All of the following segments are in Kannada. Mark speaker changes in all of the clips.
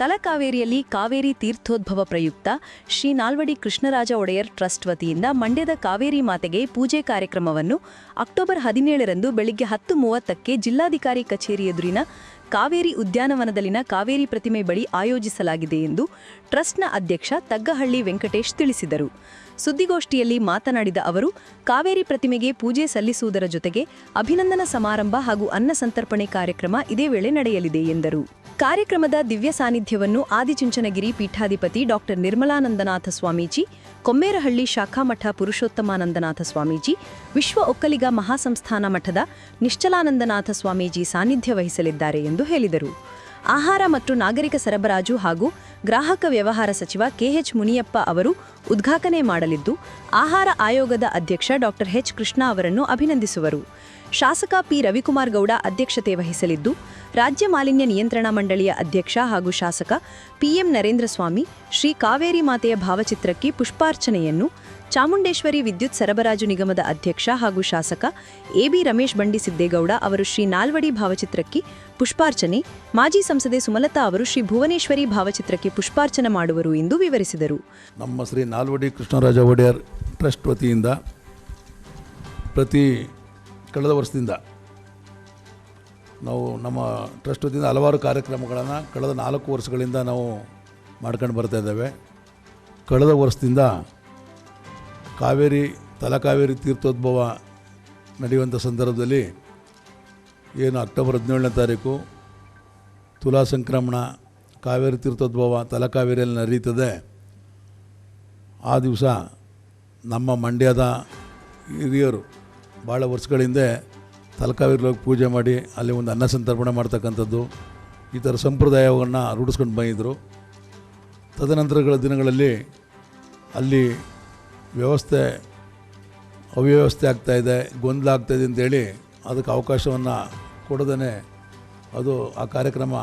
Speaker 1: ತಲಕಾವೇರಿಯಲ್ಲಿ ಕಾವೇರಿ ತೀರ್ಥೋದ್ಭವ ಪ್ರಯುಕ್ತ ಶ್ರೀ ನಾಲ್ವಡಿ ಕೃಷ್ಣರಾಜ ಒಡೆಯರ್ ಟ್ರಸ್ಟ್ ವತಿಯಿಂದ ಮಂಡ್ಯದ ಕಾವೇರಿ ಮಾತೆಗೆ ಪೂಜೆ ಕಾರ್ಯಕ್ರಮವನ್ನು ಅಕ್ಟೋಬರ್ ಹದಿನೇಳರಂದು ಬೆಳಿಗ್ಗೆ ಹತ್ತು ಮೂವತ್ತಕ್ಕೆ ಜಿಲ್ಲಾಧಿಕಾರಿ ಕಚೇರಿ ಎದುರಿನ ಕಾವೇರಿ ಉದ್ಯಾನವನದಲ್ಲಿನ ಕಾವೇರಿ ಪ್ರತಿಮೆ ಬಳಿ ಆಯೋಜಿಸಲಾಗಿದೆ ಎಂದು ಟ್ರಸ್ಟ್ನ ಅಧ್ಯಕ್ಷ ತಗ್ಗಹಳ್ಳಿ ವೆಂಕಟೇಶ್ ತಿಳಿಸಿದರು. ಸುದ್ದಿಗೋಷ್ಠಿಯಲ್ಲಿ ಮಾತನಾಡಿದ ಅವರು, ಕಾವೇರಿ ಪ್ರತಿಮೆಗೆ ಪೂಜೆ ಸಲ್ಲಿಸುವುದರ ಜೊತೆಗೆ ಅಭಿನಂದನಾ ಸಮಾರಂಭ ಹಾಗೂ ಅನ್ನ ಸಂತರ್ಪಣೆ ಕಾರ್ಯಕ್ರಮ ಇದೇ ವೇಳೆ ನಡೆಯಲಿದೆ ಎಂದರು. ಕಾರ್ಯಕ್ರಮದ ದಿವ್ಯ ಸಾನ್ನಿಧ್ಯವನ್ನು ಆದಿಚುಂಚನಗಿರಿ ಪೀಠಾಧಿಪತಿ ಡಾಕ್ಟರ್ ನಿರ್ಮಲಾನಂದನಾಥ ಸ್ವಾಮೀಜಿ, ಕೊಮ್ಮೇರಹಳ್ಳಿ ಶಾಖಾಮಠ ಪುರುಷೋತ್ತಮಾನಂದನಾಥ ಸ್ವಾಮೀಜಿ, ವಿಶ್ವ ಒಕ್ಕಲಿಗ ಮಹಾಸಂಸ್ಥಾನ ಮಠದ ನಿಶ್ಚಲಾನಂದನಾಥ ಸ್ವಾಮೀಜಿ ಸಾನ್ನಿಧ್ಯ ವಹಿಸಲಿದ್ದಾರೆ ಎಂದು ಹೇಳಿದರು. ಆಹಾರ ಮತ್ತು ನಾಗರಿಕ ಸರಬರಾಜು ಹಾಗೂ ಗ್ರಾಹಕ ವ್ಯವಹಾರ ಸಚಿವ ಕೆಎಚ್ ಮುನಿಯಪ್ಪ ಅವರು ಉದ್ಘಾಟನೆ ಮಾಡಲಿದ್ದು, ಆಹಾರ ಆಯೋಗದ ಅಧ್ಯಕ್ಷ ಡಾಕ್ಟರ್ ಎಚ್ ಕೃಷ್ಣ ಅವರನ್ನು ಅಭಿನಂದಿಸುವರು. ಶಾಸಕ ಪಿ ರವಿಕುಮಾರ್ ಗೌಡ ಅಧ್ಯಕ್ಷತೆ ವಹಿಸಲಿದ್ದು ರಾಜ್ಯ ಮಾಲಿನ್ಯ ನಿಯಂತ್ರಣ ಮಂಡಳಿಯ ಅಧ್ಯಕ್ಷ ಹಾಗೂ ಶಾಸಕ ಪಿಎಂ ನರೇಂದ್ರ ಸ್ವಾಮಿ ಶ್ರೀ ಕಾವೇರಿ ಮಾತೆಯ ಭಾವಚಿತ್ರಕ್ಕೆ ಪುಷ್ಪಾರ್ಚನೆಯನ್ನು ಚಾಮುಂಡೇಶ್ವರಿ ವಿದ್ಯುತ್ ಸರಬರಾಜು ನಿಗಮದ ಅಧ್ಯಕ್ಷ ಹಾಗೂ ಶಾಸಕ ಎಬಿ ರಮೇಶ್ ಬಂಡಿ ಸಿದ್ದೇಗೌಡ ಅವರು ಶ್ರೀ ನಾಲ್ವಡಿ ಭಾವಚಿತ್ರಕ್ಕೆ ಪುಷ್ಪಾರ್ಚನೆ, ಮಾಜಿ ಸಂಸದೆ ಸುಮಲತಾ ಅವರು ಶ್ರೀ ಭುವನೇಶ್ವರಿ ಭಾವಚಿತ್ರಕ್ಕೆ ಪುಷ್ಪಾರ್ಚನೆ ಮಾಡುವರು ಎಂದು ವಿವರಿಸಿದರು.
Speaker 2: ನಮ್ಮ ಶ್ರೀ ನಾಲ್ವಡಿ ಕೃಷ್ಣರಾಜ ಒಡೆಯರ್ ಟ್ರಸ್ಟ್ ವತಿಯಿಂದ ಪ್ರತಿ ಕಳೆದ ವರ್ಷದಿಂದ ನಾವು ನಮ್ಮ ಟ್ರಸ್ಟ್ ವತಿಯಿಂದ ಹಲವಾರು ಕಾರ್ಯಕ್ರಮಗಳನ್ನು ಕಳೆದ ನಾಲ್ಕು ವರ್ಷಗಳಿಂದ ನಾವು ಮಾಡ್ಕೊಂಡು ಬರ್ತಾ ಇದ್ದೇವೆ. ಕಳೆದ ವರ್ಷದಿಂದ ಕಾವೇರಿ ತಲಕಾವೇರಿ ತೀರ್ಥೋದ್ಭವ ನಡೆಯುವಂಥ ಸಂದರ್ಭದಲ್ಲಿ ಏನು ಅಕ್ಟೋಬರ್ ಹದಿನೇಳನೇ ತಾರೀಕು ತುಲಾ ಸಂಕ್ರಮಣ, ಕಾವೇರಿ ತೀರ್ಥೋದ್ಭವ ತಲಕಾವೇರಿಯಲ್ಲಿ ನಡೆಯುತ್ತದೆ ಆ ದಿವಸ ನಮ್ಮ ಮಂಡ್ಯದ ಹಿರಿಯರು ಭಾಳ ವರ್ಷಗಳಿಂದ ತಲಕಾವೇರಿ ಹೋಗಿ ಪೂಜೆ ಮಾಡಿ ಅಲ್ಲಿ ಒಂದು ಅನ್ನ ಸಂತರ್ಪಣೆ ಮಾಡ್ತಕ್ಕಂಥದ್ದು, ಈ ಥರ ಸಂಪ್ರದಾಯವನ್ನು ರೂಢಿಸ್ಕೊಂಡು ಬಂದಿದ್ದರು ತದನಂತರಗಳ ದಿನಗಳಲ್ಲಿ ಅಲ್ಲಿ ವ್ಯವಸ್ಥೆ ಅವ್ಯವಸ್ಥೆ ಆಗ್ತಾಯಿದೆ ಗೊಂದಲ ಆಗ್ತಾಯಿದೆ ಅಂತೇಳಿ ಅದಕ್ಕೆ ಅವಕಾಶವನ್ನು ಕೊಡದೇ ಅದು ಆ ಕಾರ್ಯಕ್ರಮ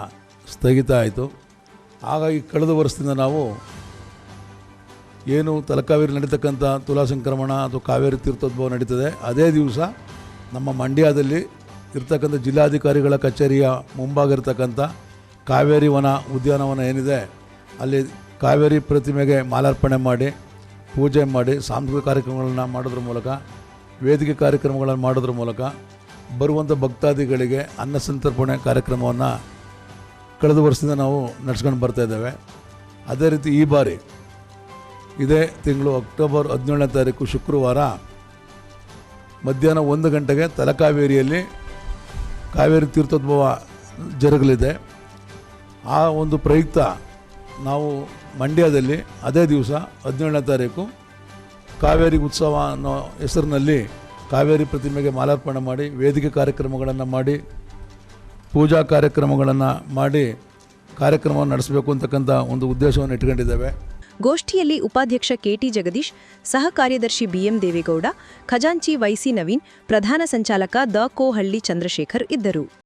Speaker 2: ಸ್ಥಗಿತ ಆಯಿತು. ಹಾಗಾಗಿ ಕಳೆದ ವರ್ಷದಿಂದ ನಾವು ಏನು ತಲಕಾವೇರಿ ನಡೀತಕ್ಕಂಥ ತುಲಾ ಸಂಕ್ರಮಣ ಅಥವಾ ಕಾವೇರಿ ತೀರ್ಥೋದ್ಭವ ನಡೀತದೆ, ಅದೇ ದಿವಸ ನಮ್ಮ ಮಂಡ್ಯದಲ್ಲಿ ಇರ್ತಕ್ಕಂಥ ಜಿಲ್ಲಾಧಿಕಾರಿಗಳ ಕಚೇರಿಯ ಮುಂಭಾಗ ಇರ್ತಕ್ಕಂಥ ಕಾವೇರಿ ವನ ಉದ್ಯಾನವನ ಏನಿದೆ, ಅಲ್ಲಿ ಕಾವೇರಿ ಪ್ರತಿಮೆಗೆ ಮಾಲಾರ್ಪಣೆ ಮಾಡಿ, ಪೂಜೆ ಮಾಡಿ, ಸಾಂಸ್ಕೃತಿಕ ಕಾರ್ಯಕ್ರಮಗಳನ್ನು ಮಾಡೋದ್ರ ಮೂಲಕ, ವೇದಿಕೆ ಕಾರ್ಯಕ್ರಮಗಳನ್ನು ಮಾಡೋದ್ರ ಮೂಲಕ ಬರುವಂಥ ಭಕ್ತಾದಿಗಳಿಗೆ ಅನ್ನ ಸಂತರ್ಪಣೆ ಕಾರ್ಯಕ್ರಮವನ್ನು ಕಳೆದ ವರ್ಷದಿಂದ ನಾವು ನಡೆಸ್ಕೊಂಡು ಬರ್ತಾ ಇದ್ದೇವೆ. ಅದೇ ರೀತಿ ಈ ಬಾರಿ ಇದೇ ತಿಂಗಳು ಅಕ್ಟೋಬರ್ ಹದಿನೇಳನೇ ತಾರೀಕು ಶುಕ್ರವಾರ ಮಧ್ಯಾಹ್ನ ಒಂದು ಗಂಟೆಗೆ ತಲಕಾವೇರಿಯಲ್ಲಿ ಕಾವೇರಿ ತೀರ್ಥೋದ್ಭವ ಜರುಗಲಿದೆ. ಆ ಒಂದು ಪ್ರಯುಕ್ತ ನಾವು ಮಂಡ್ಯದಲ್ಲಿ ಅದೇ ದಿವಸ ಹದಿನೇಳನೇ ತಾರೀಕು ಕಾವೇರಿ ಉತ್ಸವ ಅನ್ನೋ ಹೆಸರಿನಲ್ಲಿ ಕಾವೇರಿ ಪ್ರತಿಮೆಗೆ ಮಾಲಾರ್ಪಣೆ ಮಾಡಿ, ವೇದಿಕೆ ಕಾರ್ಯಕ್ರಮಗಳನ್ನು ಮಾಡಿ, ಪೂಜಾ ಕಾರ್ಯಕ್ರಮಗಳನ್ನು ಮಾಡಿ ಕಾರ್ಯಕ್ರಮವನ್ನು ನಡೆಸಬೇಕು ಅಂತಕ್ಕಂಥ ಒಂದು ಉದ್ದೇಶವನ್ನು ಇಟ್ಕೊಂಡಿದ್ದೇವೆ.
Speaker 1: ಗೋಷ್ಠಿಯಲ್ಲಿ ಉಪಾಧ್ಯಕ್ಷ ಕೆಟಿ ಜಗದೀಶ್ ಸಹ ಕಾರ್ಯದರ್ಶಿ ಬಿಎಂ ದೇವೇಗೌಡ, ಖಜಾಂಚಿ ವೈಸಿ ನವೀನ್, ಪ್ರಧಾನ ಸಂಚಾಲಕ ದ ಕೋಹಳ್ಳಿ ಚಂದ್ರಶೇಖರ್ ಇದ್ದರು.